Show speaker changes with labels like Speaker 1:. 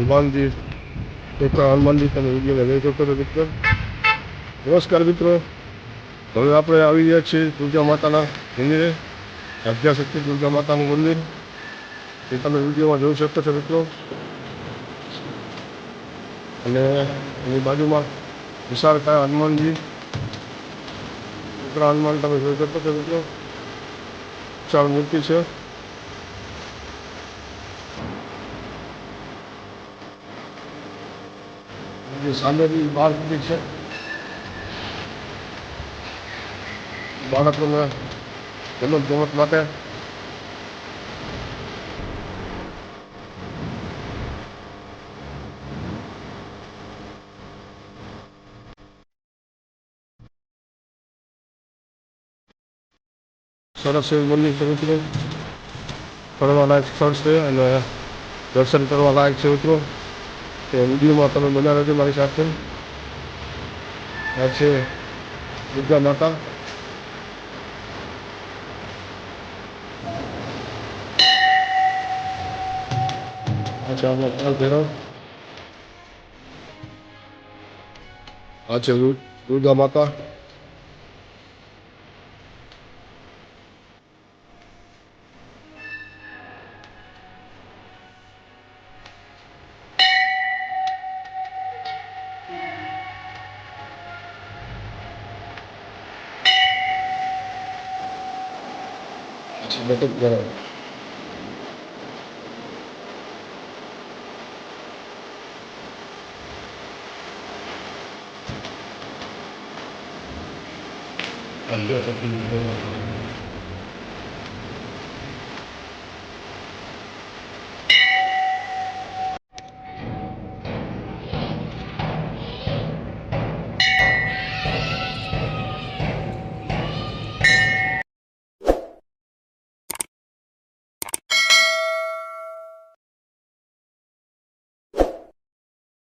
Speaker 1: હનુમાનજી એક હનુમાનજી તમે વીડિયો લગાવી શકો છો, મિત્રો. નમસ્કાર, મિત્રો. હવે આપણે આવી ગયા છીએ દુર્ગા માતાના મંદિરે. અધ્યાશક્તિ દુર્ગા માતાનું મંદિર. એ તમે વિડીયોમાં જોઈ શકો છો, મિત્રો. અને એની બાજુમાં વિશાળકાય હનુમાનજી. ઉત્તરા હનુમાન તમે જોઈ શકો છો, મિત્રો. વિશાળ મૂર્તિ છે. જે સામે બી બાર મૂર્તિ છે. બાળકોને રમત ગમત માટે સરસ એવી મંદિર છે ફરવા લાયક સ્થળ છે અને દર્શન કરવા લાયક છે મિત્રો. તે વિડીયોમાં તમે બના રહેજો મારી સાથે? આ છે દુર્ગા માતા. આ છે દુર્ગા કાળ ભૈરવ આ છે દુર- દુર્ગા માતા આ છે બટુક ભૈરવ આદ્યાશક્તિ દુર્ગા માતા